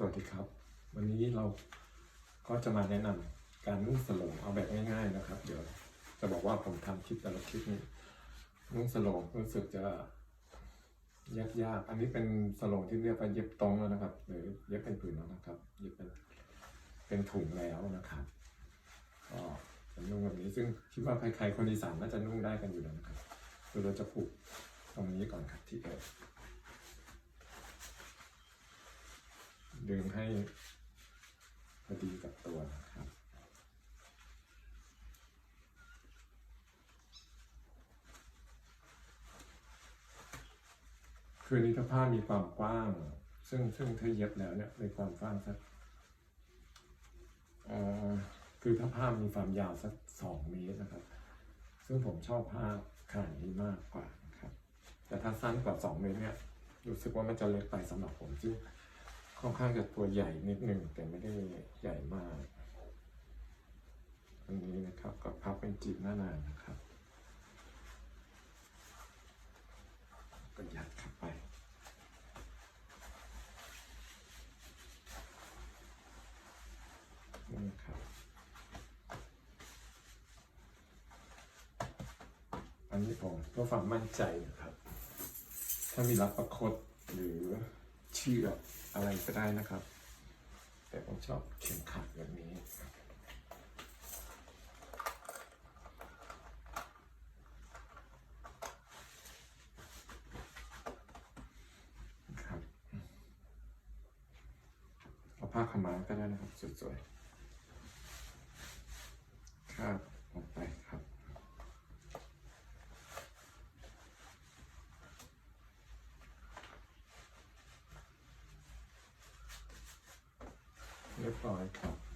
สวัสดีครับ วันนี้เราก็จะมาแนะนำการนุ่งสโลงเอาแบบง่าย ๆนะครับ เดี๋ยวจะบอกว่าผมทำคลิปแต่ละคลิปนี้นุ่งสโลงรู้สึกจะยากๆอันนี้เป็นสโลงที่เรียกว่าเย็บตรงแล้วนะครับ หรือเย็บเป็นผืนแล้วนะครับ เย็บเป็นเป็นถุงแล้วนะครับก็จะนุ่งแบบนี้ซึ่งคิดว่าใครๆคนอีสานน่าจะนุ่งได้กันอยู่แล้วนะครับเดี๋ยวเราจะผูกตรงนี้ก่อนครับที่เอว ดึงให้พอดีกับตัวนะครับ คือนี้ถ้าผ้ามีความกว้าง ซึ่งซึ่งถ้าเย็บแล้วเนี่ยในความกว้างสักคือถ้าผ้ามีความยาวสักสองเมตรนะครับ ซึ่งผมชอบผ้าขนาดนี้มากกว่านะครับ แต่ถ้าสั้นกว่าสองเมตรเนี่ยรู้สึกว่ามันจะเล็กไปสำหรับผมซึ่ง ค่อนข้างจะตัวใหญ่นิดหนึ่งแต่ไม่ได้ใหญ่มากอันนี้นะครับก็พับเป็นจีบหน้านานนะครับก็ยัดเข้าไปนี่ครับอันนี้ผมเพื่อความมั่นใจนะครับ ถ้ามีรับประคตหรือเชือก อะไรก็ได้นะครับ แต่ผมชอบเข็มขัดแบบนี้ครับเอาผ้าขาวม้าก็ได้นะครับสวยๆ they're fine.